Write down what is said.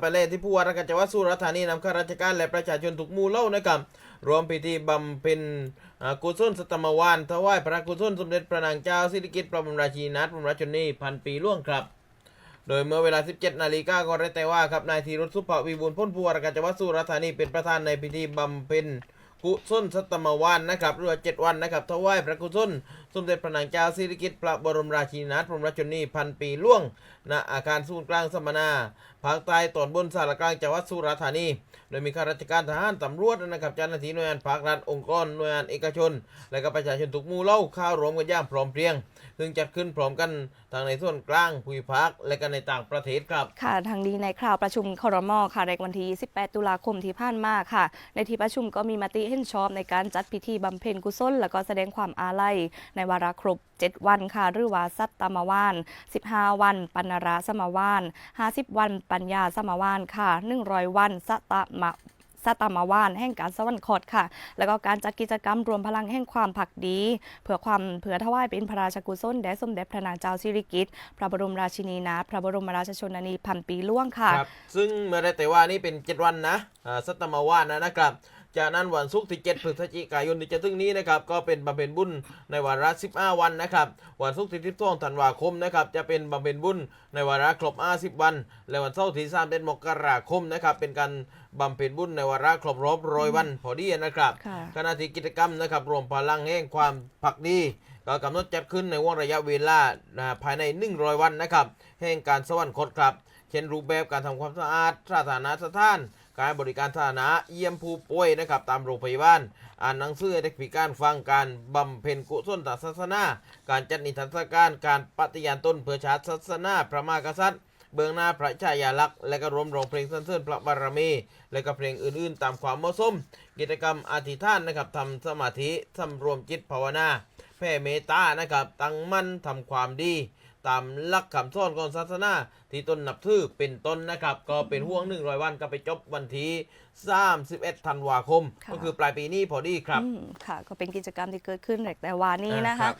ไปเล่ที่ผู้ว่าราชการจังหวัดสุราษฎร์ธานีนำข้าราชการและประชาชนทุกหมู่เหล่านะครับรวมพิธีบำเพ็ญกุศลสตมวานถวายพระกุศลสมเด็จพระนางเจ้าสิริกิติ์พระบรมราชินีนาถบรมราชชนนีพันปีล่วงครับ โดยเมื่อเวลา 17 นาฬิกาก็ได้แต่ว่าครับนายธีรศุภวิบูลพ้นผู้ว่าราชการจังหวัดสุราษฎร์ธานีเป็นประธานในพิธีบำเพ็ญ กุศลสัตมวานนะครับหรือว่า7วันนะครับถวายพระกุศลสมเด็จพระนางเจ้าสิริกิติ์พระบรมราชินีนาถบรมราชชนนีพันปีล่วงณอาคารศูนย์กลางสมนาภาคใต้ตอนบนสารกลางจังหวัดสุราษฎร์ธานี โดยมีข้าราชการทหารตำรวจนะครับเจ้าหน้าที่หน่วยงานภาครัฐองค์กรหน่วยงานเอกชน และก็ประชาชนทุกหมู่เล่าข้าวรวมกันย่างพร้อมเพรียง ซึ่งจัดขึ้นพร้อมกันทั้งในส่วนกลางภูมิภาคและก็ในต่างประเทศครับ ค่ะทางนี้ในคราวประชุมครมค่ะในวันที่28ตุลาคมที่ผ่านมาค่ะ ในที่ประชุมก็มีมติเห็นชอบในการจัดพิธีบำเพ็ญกุศล และก็แสดงความอาลัย ในวาระครบ 7 วันค่ะหรือว่าสัตตมวาน 15 วัน ปัณราสมวาน 50 วัน ปัญญาสมวานค่ะ 100 วันสัตตมะสัตตมาวานแห่งการสวรรคตค่ะ แล้วก็การจัดกิจกรรมรวมพลังแห่งความผักดี เพื่อความเผื่อถวายเป็นพระราชกุศลแด่สมเด็จพระนางเจ้าสิริกิติ์พระบรมราชินีนาถพระบรมราชชนนีพันปีล่วงค่ะครับซึ่งเมื่อได้แต่ว่านี่เป็น7วันนะอ่าสัตมาวานนะนะครับ จากนั้นวันศุกร์ที่7พฤศจิกายนที่จะถึงนี้นะครับก็เป็นบำเพ็ญบุญในวาระ 15 วันนะครับวันศุกร์ที่12ธันวาคมนะครับจะเป็นบำเพ็ญบุญในวาระครบ 50 วัน และวันเสาร์ที่3เดือนมกราคมนะครับเป็นการบำเพ็ญบุญในวาระครบรอบร้อยวันพอดีนะครับค่ะขณะที่กิจกรรมนะครับรวมพลังแห่งความผักดีก็กำหนดจัดขึ้นในวงระยะเวลานะภายใน 100 วันนะครับแห่งการสวรรคตครับ เช่นรูปแบบการทำความสะอาดสาธารณสถาน การบริการสาธารณะเยี่ยมผู้ป่วยนะครับตามโรงพยาบาลอ่านหนังสือให้เด็กพิการฟังการบำเพ็ญกุศลศาสนา การจัดนิทรรศการการปฏิญาณตนเพื่อชาติศาสนาพระมหากษัตริย์เบื้องหน้าพระชายาลักษณ์และก็รวมร้องเพลงสรรเสริญพระบารมี และก็เพลงอื่นๆ ตามความเหมาะสม กิจกรรมอธิษฐานนะครับทำสมาธิสำรวมจิตภาวนา แผ่เมตตานะครับ ตั้งมั่นทำความดี ตามหลักคำสอนของศาสนาที่ตนนับถือเป็นต้นนะครับ ก็เป็นห่วงหนึ่งร้อยวันก็ไปจบวันที่31ธันวาคม ค่ะ ก็คือปลายปีนี้พอดีครับ อืมค่ะก็เป็นกิจกรรมที่เกิดขึ้นแต่วานี้นะครัคะบ